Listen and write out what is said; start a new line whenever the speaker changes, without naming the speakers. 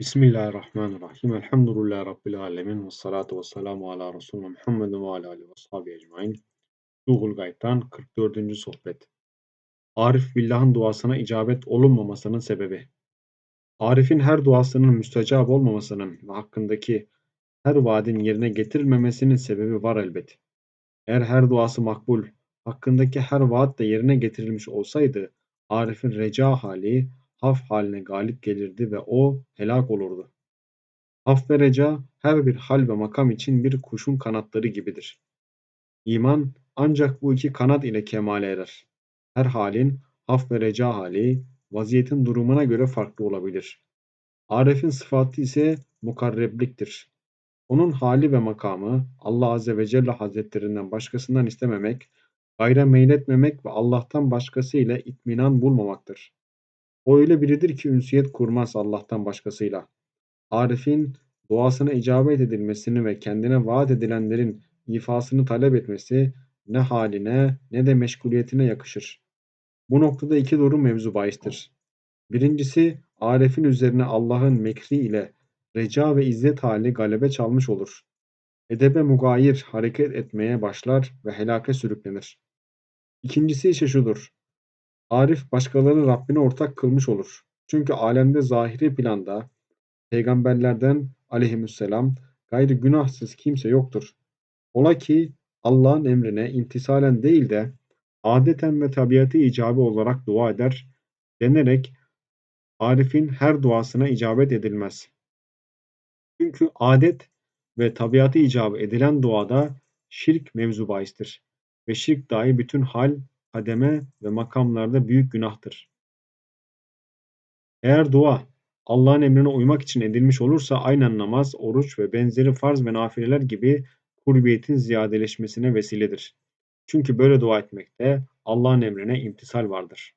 Bismillahirrahmanirrahim. Elhamdülillahi Rabbil alemin. Ve salatu ve selamu ala Resulü Muhammedin ve ala alihi ve sahibi ecmain. Ruhul Gayb'tan 44. sohbet. Arif Billah'ın duasına icabet olunmamasının sebebi. Arif'in her duasının müstecab olmamasının ve hakkındaki her vaadin yerine getirilmemesinin sebebi var elbet. Eğer her duası makbul, hakkındaki her vaat de yerine getirilmiş olsaydı, Arif'in reca hali, haf haline galip gelirdi ve o helak olurdu. Haf ve reca her bir hal ve makam için bir kuşun kanatları gibidir. İman ancak bu iki kanat ile kemale erer. Her halin haf ve reca hali vaziyetin durumuna göre farklı olabilir. Arif'in sıfatı ise mukarrebliktir. Onun hali ve makamı Allah Azze ve Celle Hazretlerinden başkasından istememek, gayre meyletmemek ve Allah'tan başkası ile itminan bulmamaktır. O öyle biridir ki ünsiyet kurmaz Allah'tan başkasıyla. Arif'in duasına icabet edilmesini ve kendine vaat edilenlerin ifasını talep etmesi ne haline ne de meşguliyetine yakışır. Bu noktada iki durum mevzu bahistir. Birincisi Arif'in üzerine Allah'ın mekri ile reca ve izzet hali galebe çalmış olur. Edebe mugayir hareket etmeye başlar ve helake sürüklenir. İkincisi ise şudur. Arif başkalarını Rabbine ortak kılmış olur. Çünkü alemde zahiri planda peygamberlerden aleyhisselam gayri günahsız kimse yoktur. Ola ki Allah'ın emrine imtisalen değil de adeten ve tabiatı icabı olarak dua eder denerek Arif'in her duasına icabet edilmez. Çünkü adet ve tabiatı icabı edilen duada şirk mevzu bahistir ve şirk dahi bütün hal hademe ve makamlarda büyük günahtır. Eğer dua Allah'ın emrine uymak için edilmiş olursa aynen namaz, oruç ve benzeri farz ve nafileler gibi kurbiyetin ziyadeleşmesine vesiledir. Çünkü böyle dua etmekte Allah'ın emrine imtisal vardır.